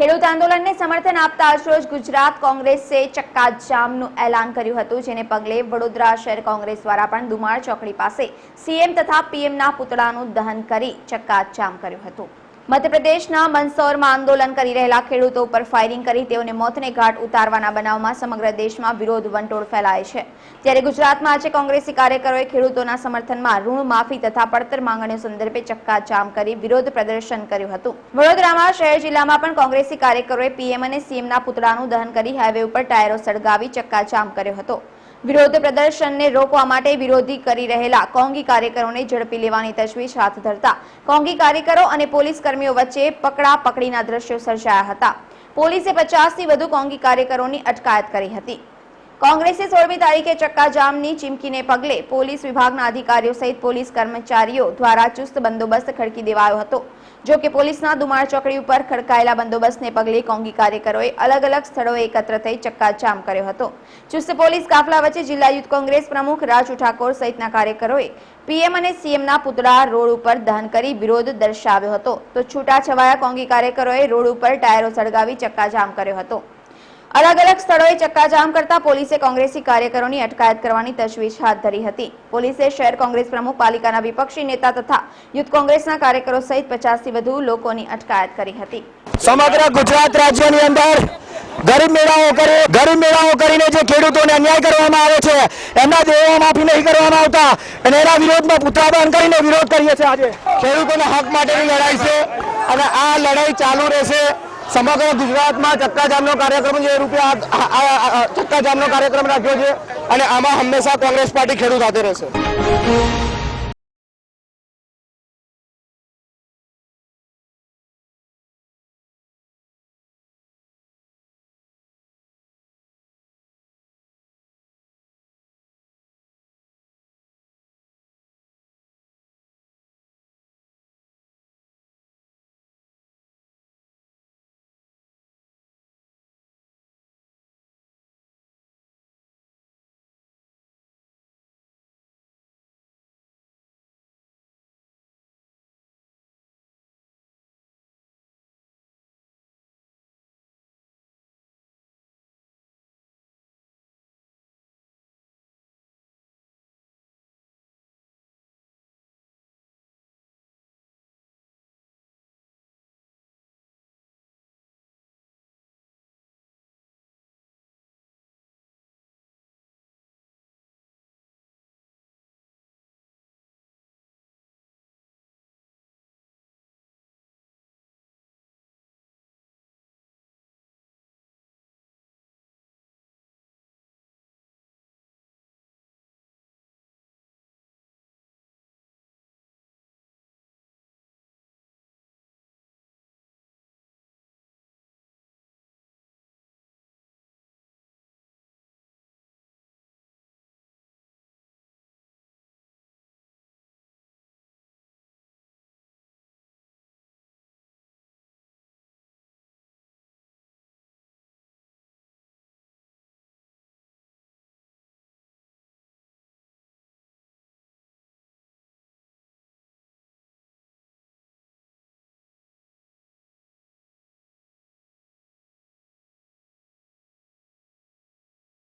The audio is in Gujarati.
ખેડૂત આંદોલનને સમર્થન આપતા આજરોજ ગુજરાત કોંગ્રેસે ચક્કાજામનું એલાન કર્યું હતું, જેને પગલે વડોદરા શહેર કોંગ્રેસ દ્વારા પણ દુમાળ ચોકડી પાસે સીએમ તથા પીએમના પુતળાનું દહન કરી ચક્કાજામ કર્યું હતું. મધ્યપ્રદેશના મંદસૌરમાં આંદોલન કરી રહેલા ખેડૂતો ઉપર ફાયરિંગ કરી તેઓને મોતને ઘાટ ઉતારવાના બનાવમાં સમગ્ર દેશમાં વિરોધ વંટોળ ફેલાય છે. ત્યારે ગુજરાતમાં આજે કોંગ્રેસી કાર્યકરોએ ખેડૂતોના સમર્થનમાં ઋણ માફી તથા પડતર માંગણીઓ સંદર્ભે ચક્કાજામ કરી વિરોધ પ્રદર્શન કર્યું હતું. વડોદરામાં શહેર જિલ્લામાં પણ કોંગ્રેસી કાર્યકરોએ પીએમ અને સીએમના પુતળાનું દહન કરી હાઈવે ઉપર ટાયરો સળગાવી ચક્કાજામ કર્યો હતો. વિરોધ પ્રદર્શનને રોકવા માટે વિરોધી કરી રહેલા કોંગી કાર્યકરોને ઝડપી લેવાની તજવીજ હાથ ધરતા. કોંગી કાર્યકરો અને પોલીસ કર્મીઓ વચ્ચે પકડા પકડીના દ્રશ્યો સર્જાયા હતા. પોલીસે પચાસથી વધુ કોંગી કાર્યકરોની અટકાયત કરી હતી. કોંગ્રેસે સોળમી તારીખે ચક્કાજામની ચીમકીને પગલે પોલીસ વિભાગના અધિકારીઓ સહિત પોલીસ કર્મચારીઓ દ્વારા ચુસ્ત બંદોબસ્ત ખડકી દેવાયો હતો. જો કે પોલીસના દુમાળ ચોકડી ઉપર ખડકાયેલા બંદોબસ્તને પગલે કોંગી કાર્યકરોએ અલગ અલગ સ્થળોએ એકત્ર થઈ ચક્કાજામ કર્યો હતો. ચુસ્ત પોલીસ કાફલા વચ્ચે જિલ્લા યુથ કોંગ્રેસ પ્રમુખ રાજુ ઠાકોર સહિતના કાર્યકરોએ પીએમ અને સીએમના પુતળા રોડ ઉપર દહન કરી વિરોધ દર્શાવ્યો હતો. તો છૂટાછવાયા કોંગી કાર્યકરોએ રોડ ઉપર ટાયરો સળગાવી ચક્કાજામ કર્યો હતો. અલગ અલગ સ્થળોએ ચક્કાજામ કરતા પોલીસે કોંગ્રેસી કાર્યકરોની અટકાયત કરવાની તજવીજ હાથ ધરી હતી. પોલીસે શહેર કોંગ્રેસ પ્રમુખ પાલિકાના વિપક્ષી નેતા તથા યુથ કોંગ્રેસના કાર્યકરો સહિત પચાસથી વધુ લોકોની અટકાયત કરી હતી. સમગ્ર ગુજરાત રાજ્યની અંદર ગરીબ મેળાઓ કરી ગરીબ મેળાઓ કરીને જે ખેડૂતોને અન્યાય કરવામાં આવે છે એમના દેવો માફી નહીં કરવામાં આવતા અને એના વિરોધમાં પુત્રાદાન કરીને વિરોધ કરીએ છીએ આજે. ખેડૂતોના હક માટેની લડાઈ છે અને આ લડાઈ ચાલુ રહેશે. સમગ્ર ગુજરાતમાં ચક્કાજામનો કાર્યક્રમ જે રૂપે ચક્કાજામનો કાર્યક્રમ રાખ્યો છે અને આમાં હંમેશા કોંગ્રેસ પાર્ટી ખેડૂત સાથે રહેશે.